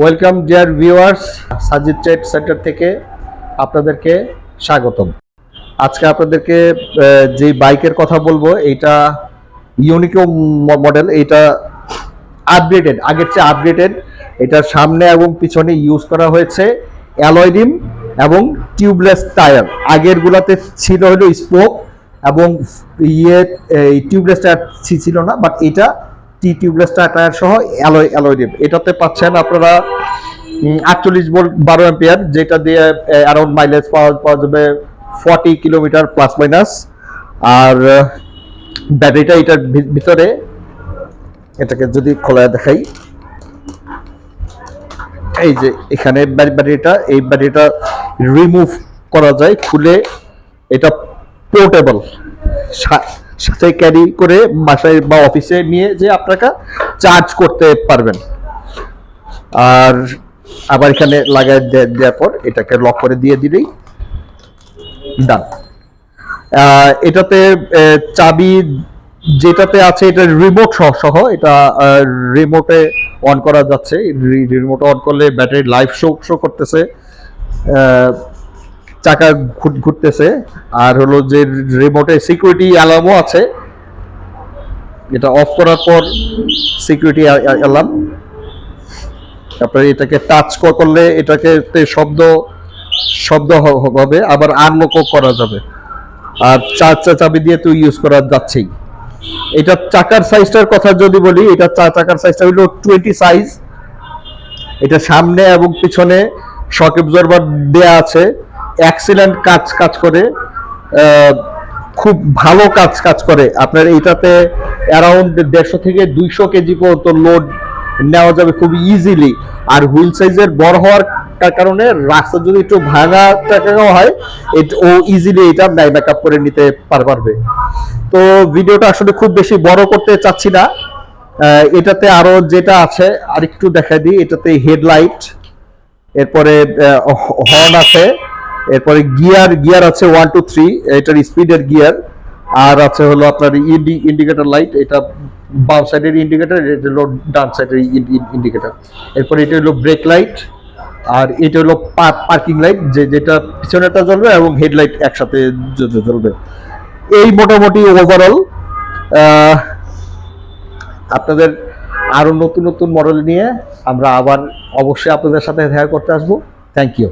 Welcome dear viewers Sajid trade centre থেকে আপনাদেরকে স্বাগতম। আজকে আপনাদেরকে যে বাইকের কথা বলব এটা ইউনিকো মডেল এটা আপগ্রেডেড আগের চেয়ে আপগ্রেডেড এটার সামনে এবং পিছনে ইউজ করা হয়েছে অ্যালয়ডিম এবং টিউবলেস টায়ার আগের গুলাতে ছিল হলো স্পোক এবং ইয়ে টিউবলেস টায়ার ছিল না বাট এটা টি টিউবলেস টায়ার সহ অ্যালয় অ্যালয় রিম এটাতে পাচ্ছেন আপনারা আটচল্লিশ ভোল্ট বারো অ্যাম্পিয়ার, যেটা দিয়ে অ্যারাউন্ড মাইলেজ পাওয়া পাওয়া যাবে ফর্টি কিলোমিটার প্লাস মাইনাস আর, ব্যাটারিটা এটার ভিতরে, এটাকে যদি খোলা দেখাই। এই যে এখানে ব্যাটারিটা, এই ব্যাটারিটা রিমুভ করা যায়, খুলে এটা পোর্টেবল সাথে ক্যারি করে বাসায় বা অফিসে নিয়ে যে আপনারা চার্জ করতে পারবেন। আর আবার এখানে লাগাই দেওয়ার পর এটাকে লক করে দিয়ে দিলেই ডান এটাতে চাবি যেটাতে আছে এটা রিমোট সহ এটা রিমোটে অন করা যাচ্ছে। রিমোট অন করলে ব্যাটারি লাইফ শো শো করতেছে। চাকা ঘুর- ঘুরতেছে। আর হলো যে রিমোটে সিকিউরিটি অ্যালার্মও আছে। এটা অফ করার পর সিকিউরিটি অ্যালার্ম তারপরে এটাকে টাচ করলে এটাকে শব্দ শব্দ হবে, আবার আনলকও করা যাবে। আর চার চা চাবি দিয়ে তো ইউজ করা যাচ্ছেই। এটা চাকার সাইজটার কথা যদি বলি, এটা চাকার সাইজটা হলো টোয়েন্টি সাইজ এটা সামনে এবং পিছনে শক অ্যাবজর্বার দেয়া আছে। এক্সিলেন্ট কাজ কাজ করে খুব ভালো কাজ কাজ করে। আপনার এটাতে অ্যারাউন্ড দেড়শো থেকে দুইশো কেজি পর্যন্ত লোড নেওয়া যাবে খুব ইজিলি আর হুইল সাইজের বড় হওয়ার কারণে রাস্তা যদি একটু ভাঙা টাকাও হয় ও ইজিলি এটা ব্যাক ব্যাকআপ করে নিতে পার- পারবে। তো ভিডিওটা আসলে খুব বেশি বড় করতে চাচ্ছি না। এটাতে আরও যেটা আছে, আরেকটু দেখাই দিই। এটাতে হেডলাইট এরপরে হর্ন আছে। এরপরে গিয়ার গিয়ার আছে ওয়ান টু থ্রি এটার স্পিডের গিয়ার। আর আছে হলো আপনার ইন্ডিকেটর লাইট এটা বাম সাইডের ইন্ডিকেটর এটা হলো ডান সাইডের ইন্ডিকেটর এরপরে এটা হলো ব্রেক লাইট আর এটা হলো পার্কিং লাইট যে, যেটা পিছনেটা জ্বলবে এবং হেডলাইট একসাথে জ্বলবে। এই মোটামুটি ওভারঅল আপনাদের আরও নতুন নতুন মডেল নিয়ে আমরা আবার অবশ্যই আপনাদের সাথে দেখা করতে আসব। Thank you